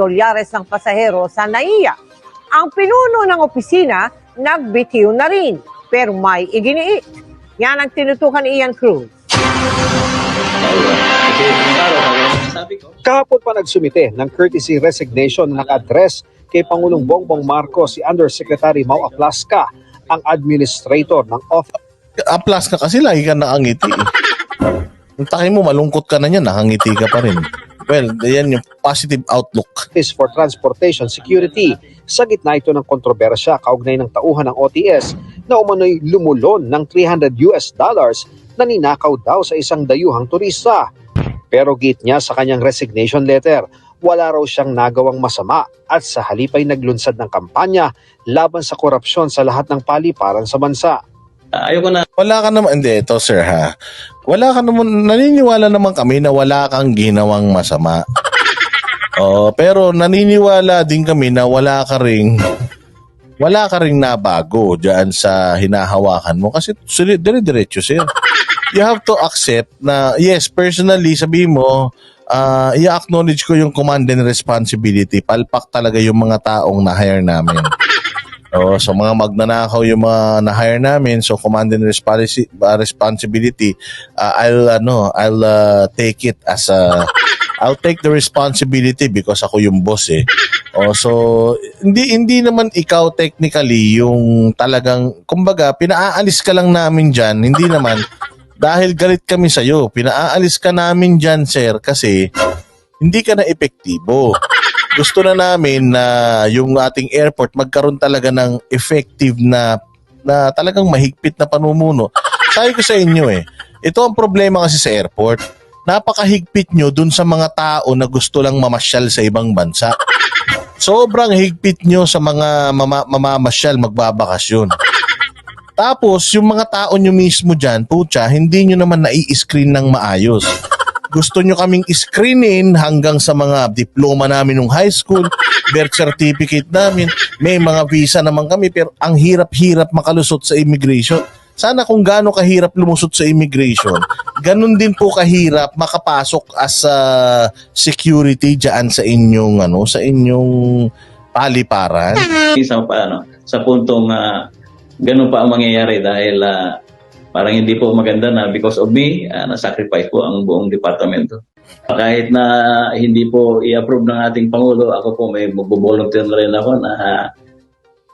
dolyares ng pasahero sa NAIA. Ang pinuno ng opisina, nagbitiw na rin, pero may iginiit. Yan ang tinutukan ni Ian Cruz. Kahapon pa nagsumite ng courtesy resignation na naka-address kay Pangulong Bongbong Marcos si Undersecretary Mau Aplasca, ang administrator ng office Aplas ka kasi lagi ka nakangiti. eh. Ang taki mo, malungkot ka na niyan, nakangiti ka pa rin. Well, yan yung positive outlook. for Transportation Security. Sa gitna ito ng kontrobersya kaugnay ng tauhan ng OTS na umano'y lumulon ng 300 US dollars na ninakaw daw sa isang dayuhang turista. Pero git niya sa kanyang resignation letter, wala raw siyang nagawang masama at sa halipay naglunsad ng kampanya laban sa korupsyon sa lahat ng paliparan sa bansa. Ah, ayoko na Wala ka naman, hindi, ito sir ha. Wala ka naman, naniniwala naman kami na wala kang ginawang masama. Oh, pero naniniwala din kami na wala ka ring wala ka ring nabago diyan sa hinahawakan mo kasi dire-diretso sir. You have to accept na yes, personally sabi mo ah i-acknowledge ko yung command and responsibility. Palpak talaga yung mga taong na-hire namin. Oh, so mga magnanakaw yung mga na-hire namin, so command and responsi- responsibility, uh, I'll ano, I'll uh, take it as a I'll take the responsibility because ako yung boss eh. Oh, so hindi hindi naman ikaw technically yung talagang kumbaga pinaalis ka lang namin diyan, hindi naman dahil galit kami sa iyo. Pinaalis ka namin diyan, sir, kasi hindi ka na epektibo gusto na namin na yung ating airport magkaroon talaga ng effective na na talagang mahigpit na panumuno. Sabi ko sa inyo eh, ito ang problema kasi sa airport. Napakahigpit nyo dun sa mga tao na gusto lang mamasyal sa ibang bansa. Sobrang higpit nyo sa mga mama, mamamasyal, magbabakasyon. Tapos, yung mga tao nyo mismo dyan, putya, hindi nyo naman nai-screen ng maayos gusto nyo kaming screenin hanggang sa mga diploma namin nung high school, birth certificate namin, may mga visa naman kami, pero ang hirap-hirap makalusot sa immigration. Sana kung gaano kahirap lumusot sa immigration, ganun din po kahirap makapasok as a security diyan sa inyong ano, sa inyong paliparan. sa paano sa puntong uh, ganun pa ang mangyayari dahil ah, parang hindi po maganda na because of me ah, na-sacrifice po ang buong departamento. Kahit na hindi po i-approve ng ating Pangulo, ako po may mag-volunteer na rin ako na ah,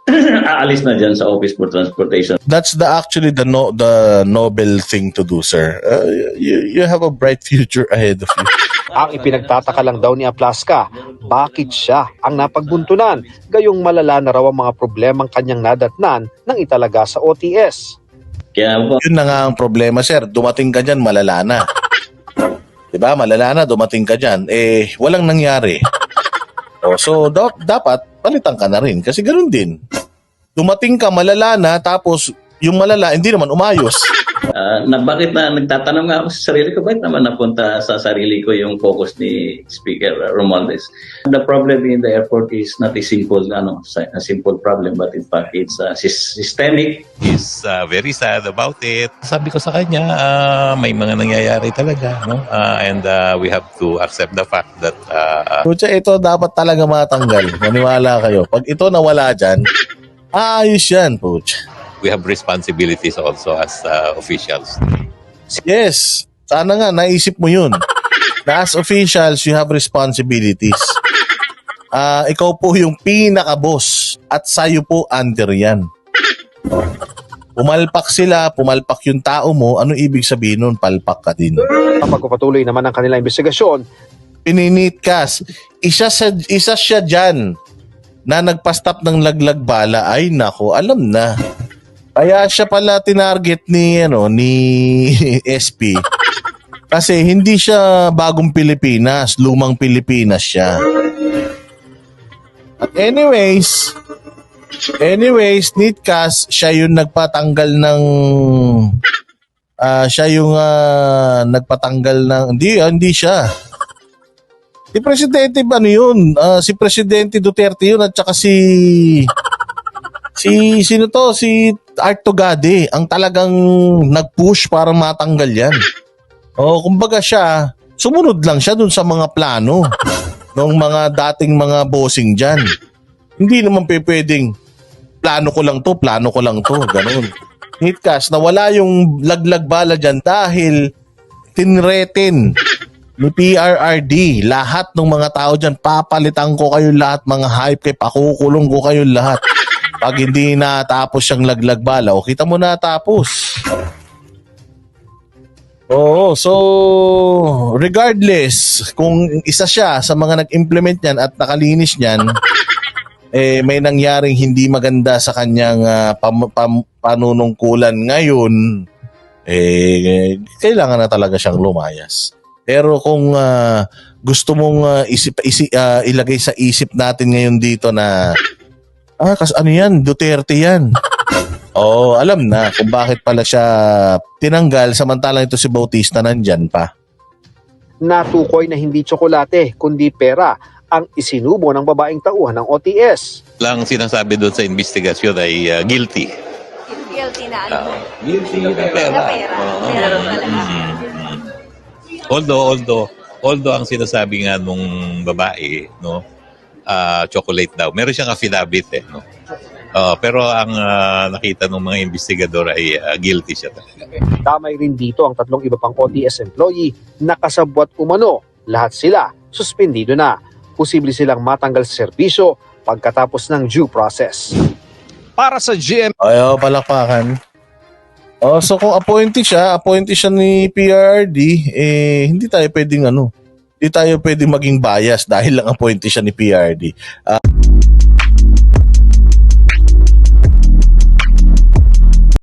aalis na dyan sa Office for Transportation. That's the actually the no, the noble thing to do, sir. Uh, you, you have a bright future ahead of you. Ang ipinagtataka lang daw ni Aplasca, bakit siya ang napagbuntunan, gayong malala na raw ang mga problemang kanyang nadatnan nang italaga sa OTS. Kaya po, Yun na nga ang problema, sir. Dumating ka dyan, malala na. Diba? Malala na, dumating ka dyan. Eh, walang nangyari. O, so, da- dapat, palitan ka na rin. Kasi ganun din. Dumating ka, malala na, tapos yung malala, hindi naman umayos. Ah, na bakit na nagtatanong nga ako sa sarili ko, bakit naman napunta sa sarili ko yung focus ni Speaker uh, Romualdez? The problem in the airport is not a simple, ano, a simple problem, but in fact, it's uh, sys- systemic is uh, very sad about it. Sabi ko sa kanya, ah, may mga nangyayari talaga, no? Ah, and ah, we have to accept the fact that ah, Kutsa, ito dapat talaga matanggal. Maniwala kayo. Pag ito nawala dyan, aayos yan, Pucha. We have responsibilities also as ah, officials. Yes. Sana nga, naisip mo yun. Na as officials, you have responsibilities. Ah, ikaw po yung pinaka-boss at sayo po under yan. Pumalpak sila, pumalpak yung tao mo, ano ibig sabihin nun? Palpak ka din. Ang pagpapatuloy naman ng kanilang investigasyon, Pininitkas. Isa, sa, isa siya dyan na nagpastop ng laglag bala. Ay nako, alam na. Kaya siya pala tinarget ni ano ni SP. Kasi hindi siya bagong Pilipinas, lumang Pilipinas siya. At anyways, anyways, Nitkas, siya yung nagpatanggal ng ah siya yung ah, nagpatanggal ng hindi ah, hindi siya. Si Presidente ba ano yun? Ah, si Presidente Duterte yun at saka si si sino to? Si Art Togade ang talagang nag-push para matanggal yan. Oh, kumbaga siya, sumunod lang siya dun sa mga plano. ng mga dating mga bossing dyan. Hindi naman pwedeng plano ko lang to, plano ko lang to, ganun. Hitcast, nawala yung laglag bala dyan dahil tinreten ni PRRD. Lahat ng mga tao dyan, papalitan ko kayo lahat, mga hype kay pakukulong ko kayo lahat. Pag hindi natapos siyang laglag bala, o kita mo natapos. Oo, so regardless kung isa siya sa mga nag-implement niyan at nakalinis niyan, eh may nangyaring hindi maganda sa kanyang ah, pam- pam- panunungkulan ngayon, eh kailangan na talaga siyang lumayas. Pero kung ah, gusto mong ah, isip, isi, ah, ilagay sa isip natin ngayon dito na ah, kas ano yan, Duterte yan. Oo, alam na kung bakit pala siya tinanggal samantalang ito si Bautista nandyan pa. Natukoy na hindi tsokolate kundi pera ang isinubo ng babaeng tauhan ng OTS. Lang sinasabi doon sa investigasyon ay uh, guilty. Guilty na ano. guilty na pera. Na pera. Pera talaga. Mm, mm. Although, although, although ang sinasabi nga nung babae, no, ah, chocolate daw. Meron siyang affidavit eh, no. Ah, pero ang ah, nakita ng mga investigador ay ah, guilty siya talaga. Damay rin dito ang tatlong iba pang OTS employee na kasabwat umano. Lahat sila suspendido na. Posible silang matanggal sa serbisyo pagkatapos ng due process. Para sa GM Ayaw, palakpakan. Oh, so kung appointee siya, appointee siya ni PRD, eh hindi tayo pwedeng ano, hindi tayo pwedeng maging bias dahil lang appointee siya ni PRD. Ah,